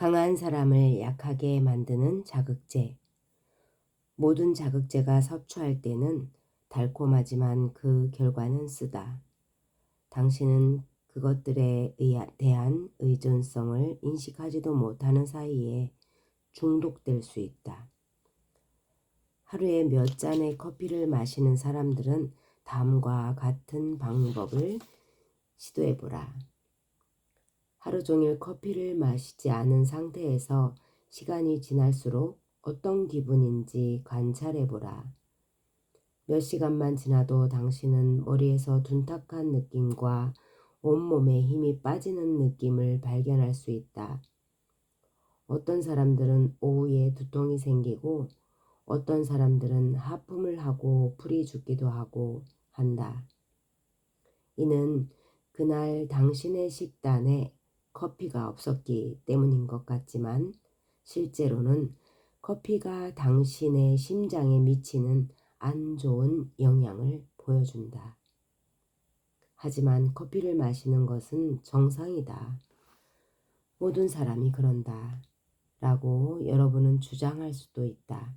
강한 사람을 약하게 만드는 자극제. 모든 자극제가 섭취할 때는 달콤하지만 그 결과는 쓰다. 당신은 그것들에 대한 의존성을 인식하지도 못하는 사이에 중독될 수 있다. 하루에 몇 잔의 커피를 마시는 사람들은 다음과 같은 방법을 시도해보라. 하루 종일 커피를 마시지 않은 상태에서 시간이 지날수록 어떤 기분인지 관찰해보라. 몇 시간만 지나도 당신은 머리에서 둔탁한 느낌과 온몸에 힘이 빠지는 느낌을 발견할 수 있다. 어떤 사람들은 오후에 두통이 생기고 어떤 사람들은 하품을 하고 풀이 죽기도 하고 한다. 이는 그날 당신의 식단에 커피가 없었기 때문인 것 같지만 실제로는 커피가 당신의 심장에 미치는 안 좋은 영향을 보여준다. 하지만 커피를 마시는 것은 정상이다. 모든 사람이 그런다. 라고 여러분은 주장할 수도 있다.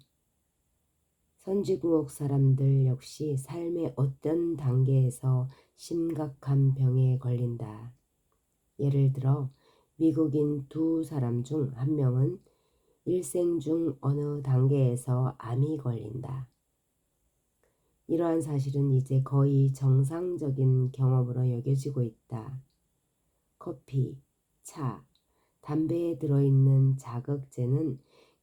선지국옥 사람들 역시 삶의 어떤 단계에서 심각한 병에 걸린다. 예를 들어 미국인 두 사람 중 한 명은 일생 중 어느 단계에서 암이 걸린다. 이러한 사실은 이제 거의 정상적인 경험으로 여겨지고 있다. 커피, 차, 담배에 들어있는 자극제는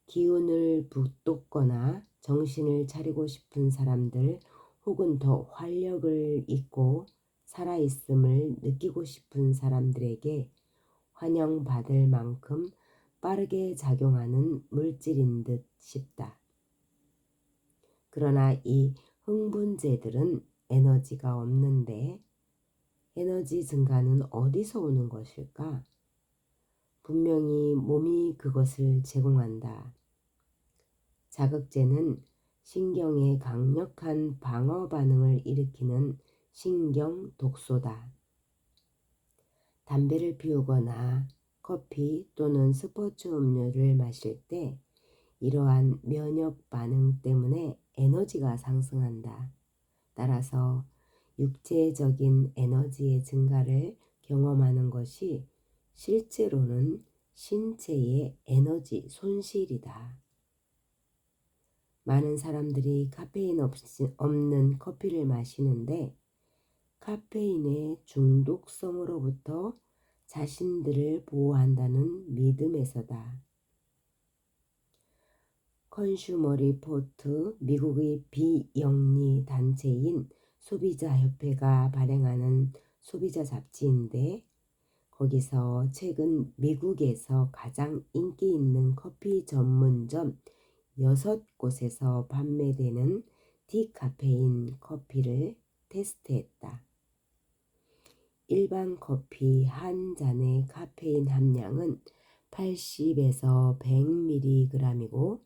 기운을 북돋거나 정신을 차리고 싶은 사람들 혹은 더 활력을 잊고 살아있음을 느끼고 싶은 사람들에게 환영받을 만큼 빠르게 작용하는 물질인 듯 싶다. 그러나 이 흥분제들은 에너지가 없는데 에너지 증가는 어디서 오는 것일까? 분명히 몸이 그것을 제공한다. 자극제는 신경에 강력한 방어 반응을 일으키는 신경 독소다. 담배를 피우거나 커피 또는 스포츠 음료를 마실 때 이러한 면역 반응 때문에 에너지가 상승한다. 따라서 육체적인 에너지의 증가를 경험하는 것이 실제로는 신체의 에너지 손실이다. 많은 사람들이 카페인 없이, 없는 커피를 마시는데 카페인의 중독성으로부터 자신들을 보호한다는 믿음에서다. 컨슈머 리포트 미국의 비영리 단체인 소비자협회가 발행하는 소비자 잡지인데 거기서 최근 미국에서 가장 인기 있는 커피 전문점 6곳에서 판매되는 디카페인 커피를 테스트했다. 일반 커피 한 잔의 카페인 함량은 80에서 100mg이고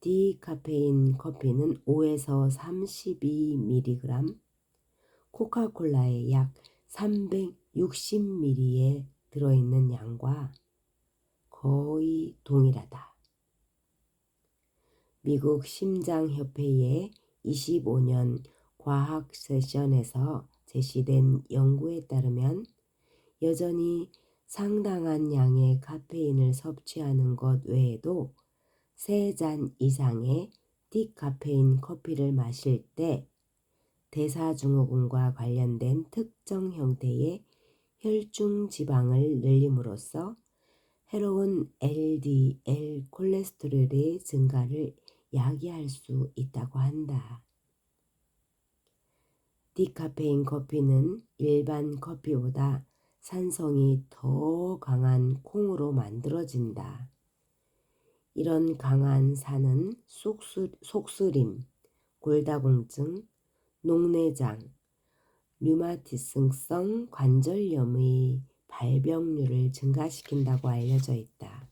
디카페인 커피는 5에서 32mg, 코카콜라의 약 360ml에 들어있는 양과 거의 동일하다. 미국 심장협회의 25년 과학 세션에서 제시된 연구에 따르면 여전히 상당한 양의 카페인을 섭취하는 것 외에도 세 잔 이상의 디카페인 커피를 마실 때 대사증후군과 관련된 특정 형태의 혈중 지방을 늘림으로써 해로운 LDL 콜레스테롤의 증가를 야기할 수 있다고 한다. 디카페인 커피는 일반 커피보다 산성이 더 강한 콩으로 만들어진다. 이런 강한 산은 속수, 속수림, 골다공증, 녹내장, 류마티승성 관절염의 발병률을 증가시킨다고 알려져 있다.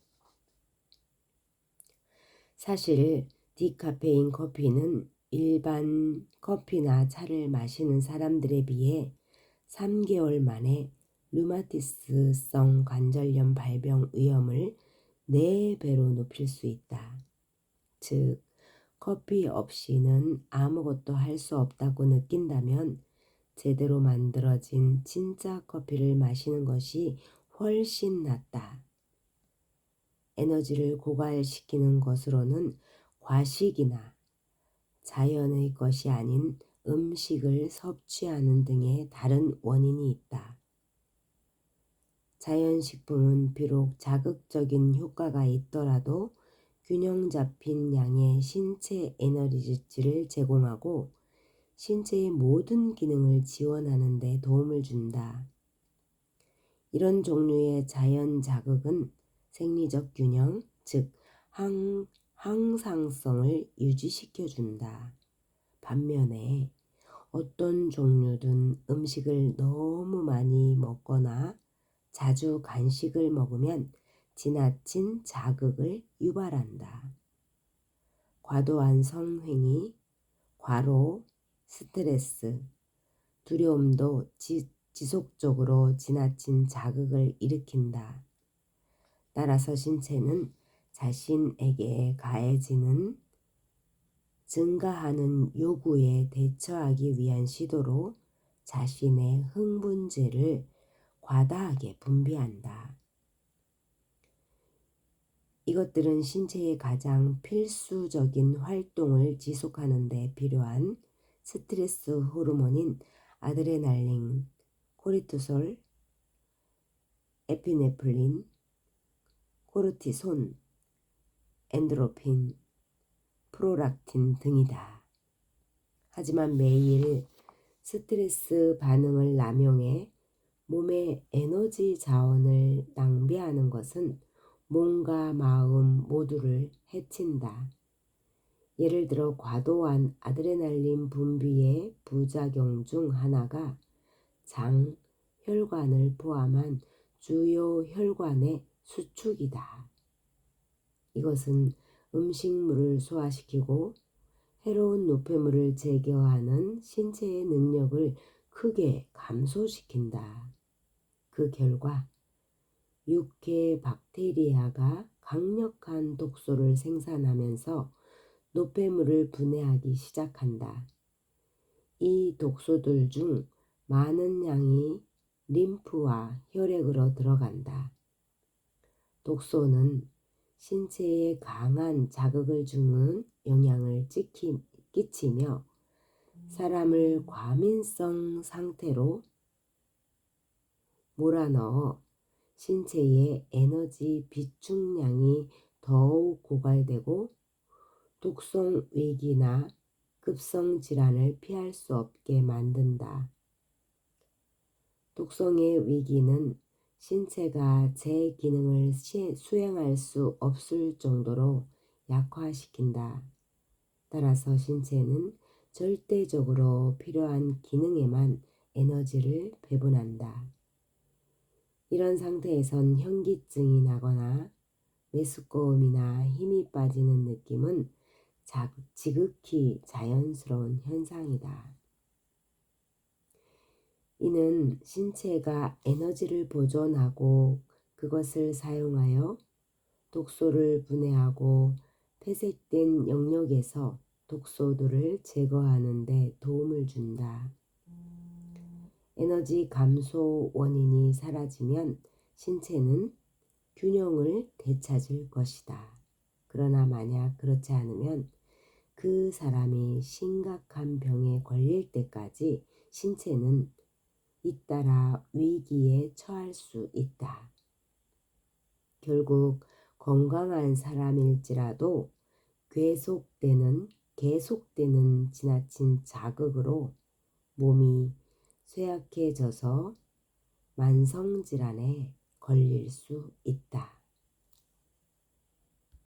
사실 디카페인 커피는 일반 커피나 차를 마시는 사람들에 비해 3개월 만에 류마티스성 관절염 발병 위험을 4배로 높일 수 있다. 즉, 커피 없이는 아무것도 할 수 없다고 느낀다면 제대로 만들어진 진짜 커피를 마시는 것이 훨씬 낫다. 에너지를 고갈시키는 것으로는 과식이나 자연의 것이 아닌 음식을 섭취하는 등의 다른 원인이 있다. 자연식품은 비록 자극적인 효과가 있더라도 균형 잡힌 양의 신체 에너지를 제공하고 신체의 모든 기능을 지원하는 데 도움을 준다. 이런 종류의 자연 자극은 생리적 균형, 즉 항, 항상성을 유지시켜 준다. 반면에 어떤 종류든 음식을 너무 많이 먹거나 자주 간식을 먹으면 지나친 자극을 유발한다. 과도한 성행위, 과로, 스트레스, 두려움도 지, 지속적으로 지나친 자극을 일으킨다. 따라서 신체는 자신에게 가해지는 증가하는 요구에 대처하기 위한 시도로 자신의 흥분제를 과다하게 분비한다. 이것들은 신체의 가장 필수적인 활동을 지속하는 데 필요한 스트레스 호르몬인 아드레날린, 코르티솔, 에피네플린, 코르티손, 엔드로핀, 프로락틴 등이다. 하지만 매일 스트레스 반응을 남용해 몸의 에너지 자원을 낭비하는 것은 몸과 마음 모두를 해친다. 예를 들어 과도한 아드레날린 분비의 부작용 중 하나가 장, 혈관을 포함한 주요 혈관의 수축이다. 이것은 음식물을 소화시키고 해로운 노폐물을 제거하는 신체의 능력을 크게 감소시킨다. 그 결과 육해 박테리아가 강력한 독소를 생산하면서 노폐물을 분해하기 시작한다. 이 독소들 중 많은 양이 림프와 혈액으로 들어간다. 독소는 신체에 강한 자극을 주는 영향을 끼치며 사람을 과민성 상태로 몰아넣어 신체의 에너지 비축량이 더욱 고갈되고 독성 위기나 급성 질환을 피할 수 없게 만든다. 독성의 위기는 신체가 제 기능을 수행할 수 없을 정도로 약화시킨다. 따라서 신체는 절대적으로 필요한 기능에만 에너지를 배분한다. 이런 상태에선 현기증이 나거나 메스꺼움이나 힘이 빠지는 느낌은 지극히 자연스러운 현상이다. 이는 신체가 에너지를 보존하고 그것을 사용하여 독소를 분해하고 폐색된 영역에서 독소들을 제거하는 데 도움을 준다. 에너지 감소 원인이 사라지면 신체는 균형을 되찾을 것이다. 그러나 만약 그렇지 않으면 그 사람이 심각한 병에 걸릴 때까지 신체는 잇따라 위기에 처할 수 있다. 결국 건강한 사람일지라도 계속되는 계속되는 지나친 자극으로 몸이 쇠약해져서 만성질환에 걸릴 수 있다.